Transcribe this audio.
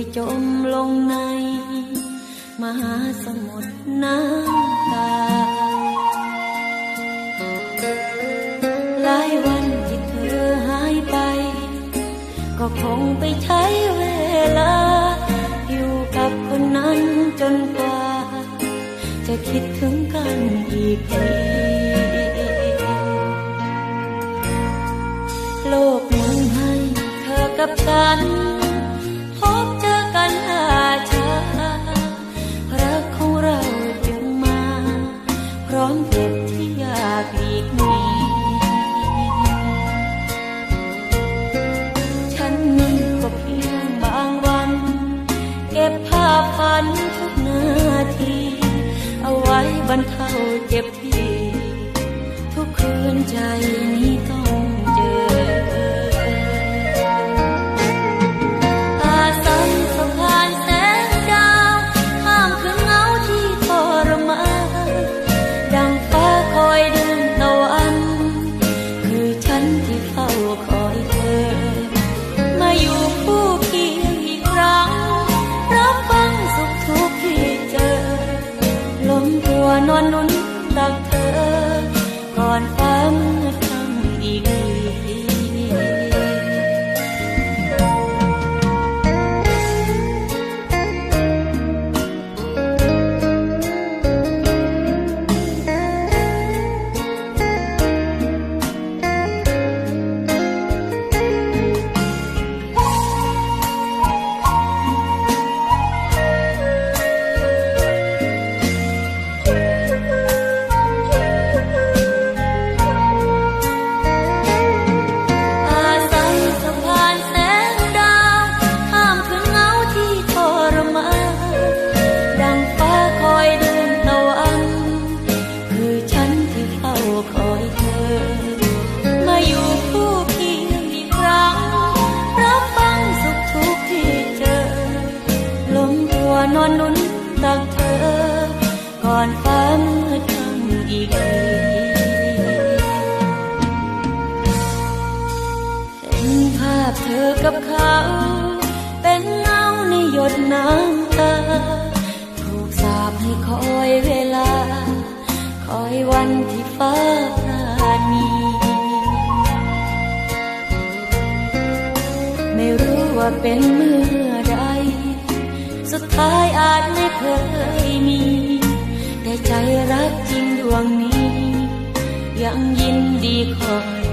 ยจมลงใน มหาสมุทรน้ำตา หลายวันที่เธอหายไป ก็คงไปใช้เวลา อยู่กับคนนั้นจนกว่า จะคิดถึงกันอีกทีโลกมุนให้เธอกับฉัน พร้อมเจ็บที่อยากหลีกหนีฉันนั้นก็เพียงบางวัน เก็บภาพฝันทุกนาที เอาไว้บรรเทาเจ็บที่ทุกคืนใจ ก่อ คอยเธอ มาอยู่คู่เคียงอีกครั้ง รับฟังสุขทุกข์ที่เจอ ลมตัวนอนนุ่นตักเธอ ก่อนฟ้ามืดค่ำอีกทีเห็นภาพเธอกับเขา เป็นเงาในหยดน้ำตา ถูกสาปให้คอย คอยวันที่ฟ้าพรานีไม่รู้ว่าเป็นเมื่อใด สุดท้ายอาจไม่เคยมี แต่ใจรักจริงดวงนี้ ยังยินดีคอย